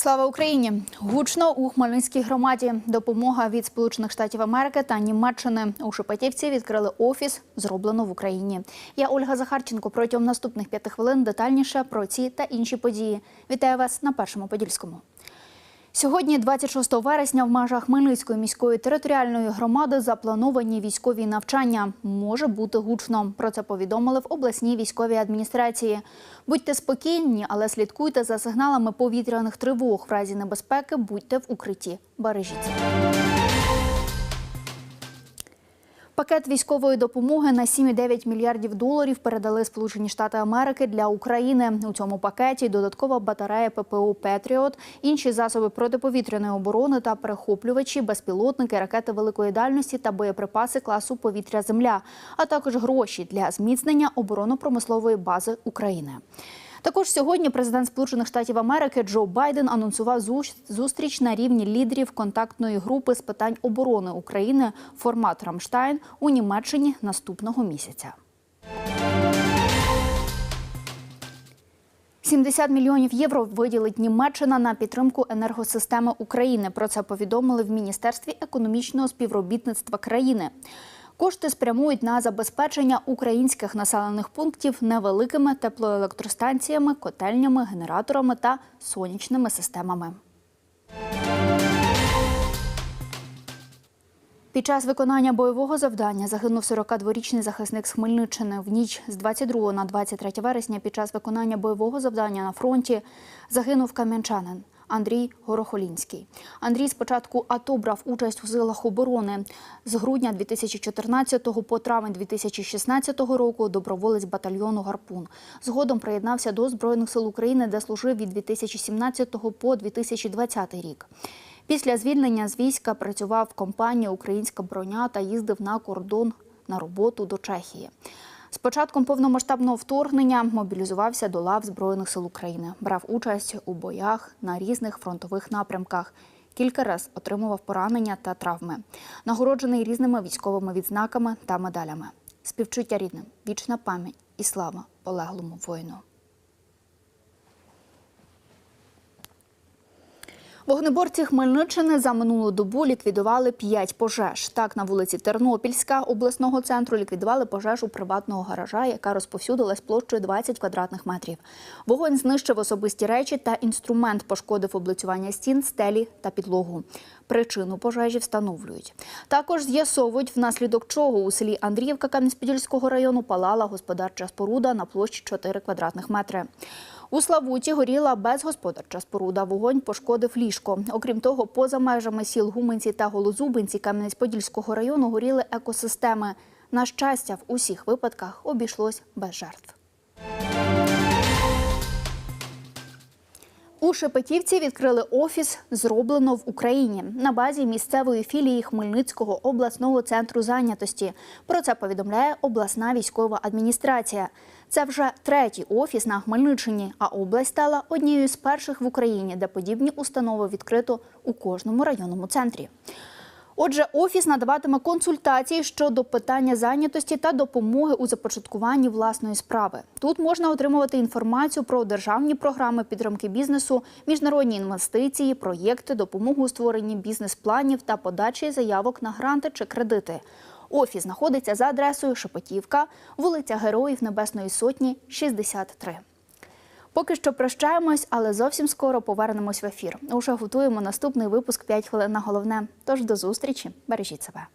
Слава Україні! Гучно у Хмельницькій громаді. Допомога від Сполучених Штатів Америки та Німеччини у Шепетівці відкрили офіс, зроблено в Україні. Я Ольга Захарченко. Протягом наступних п'яти хвилин детальніше про ці та інші події. Вітаю вас на першому подільському. Сьогодні, 26 вересня, в межах Хмельницької міської територіальної громади заплановані військові навчання. Може бути гучно. Про це повідомили в обласній військовій адміністрації. Будьте спокійні, але слідкуйте за сигналами повітряних тривог. В разі небезпеки будьте в укритті. Бережіться. Пакет військової допомоги на 7,9 мільярдів доларів передали Сполучені Штати Америки для України. У цьому пакеті додаткова батарея ППО Петріот, інші засоби протиповітряної оборони та перехоплювачі, безпілотники, ракети великої дальності та боєприпаси класу повітря-земля, а також гроші для зміцнення оборонно-промислової бази України. Також сьогодні президент Сполучених Штатів Америки Джо Байден анонсував зу- зустріч на рівні лідерів контактної групи з питань оборони України формат Рамштайн у Німеччині наступного місяця. 70 мільйонів євро виділить Німеччина на підтримку енергосистеми України. Про це повідомили в Міністерстві економічного співробітництва країни. Кошти спрямують на забезпечення українських населених пунктів невеликими теплоелектростанціями, котельнями, генераторами та сонячними системами. Під час виконання бойового завдання загинув 42-річний захисник з Хмельниччини. В ніч з 22 на 23 вересня під час виконання бойового завдання на фронті загинув кам'янчанин Андрій Горохолінський. Андрій спочатку АТО брав участь у силах оборони. З грудня 2014 по травень 2016 року доброволець батальйону Гарпун. Згодом приєднався до Збройних сил України, де служив від 2017 по 2020 рік. Після звільнення з війська працював в компанії Українська броня та їздив на кордон на роботу до Чехії. З початком повномасштабного вторгнення мобілізувався до лав Збройних сил України, брав участь у боях на різних фронтових напрямках. Кілька раз отримував поранення та травми, нагороджений різними військовими відзнаками та медалями. Співчуття рідним, вічна пам'ять і слава полеглому воїну. Вогнеборці Хмельниччини за минулу добу ліквідували п'ять пожеж. Так, на вулиці Тернопільська обласного центру ліквідували пожежу приватного гаража, яка розповсюдилась площею 20 квадратних метрів. Вогонь знищив особисті речі та інструмент, пошкодив облицювання стін, стелі та підлогу. Причину пожежі встановлюють. Також з'ясовують, внаслідок чого у селі Андріївка Кам'янець-Подільського району палала господарча споруда на площі 4 квадратних метри. У Славуті горіла безгосподарча споруда. Вогонь пошкодив ліжко. Окрім того, поза межами сіл Гуменці та Голозубинці Кам'янець-Подільського району горіли екосистеми. На щастя, в усіх випадках обійшлось без жертв. У Шепетівці відкрили офіс Зроблено в Україні на базі місцевої філії Хмельницького обласного центру зайнятості. Про це повідомляє обласна військова адміністрація. Це вже третій офіс на Хмельниччині, а область стала однією з перших в Україні, де подібні установи відкрито у кожному районному центрі. Отже, офіс надаватиме консультації щодо питання зайнятості та допомоги у започаткуванні власної справи. Тут можна отримувати інформацію про державні програми підтримки бізнесу, міжнародні інвестиції, проєкти, допомогу у створенні бізнес-планів та подачі заявок на гранти чи кредити. Офіс знаходиться за адресою Шепетівка, вулиця Героїв Небесної Сотні, 63. Поки що прощаємось, але зовсім скоро повернемось в ефір. Уже готуємо наступний випуск «5 хвилин на головне. Тож до зустрічі, бережіть себе.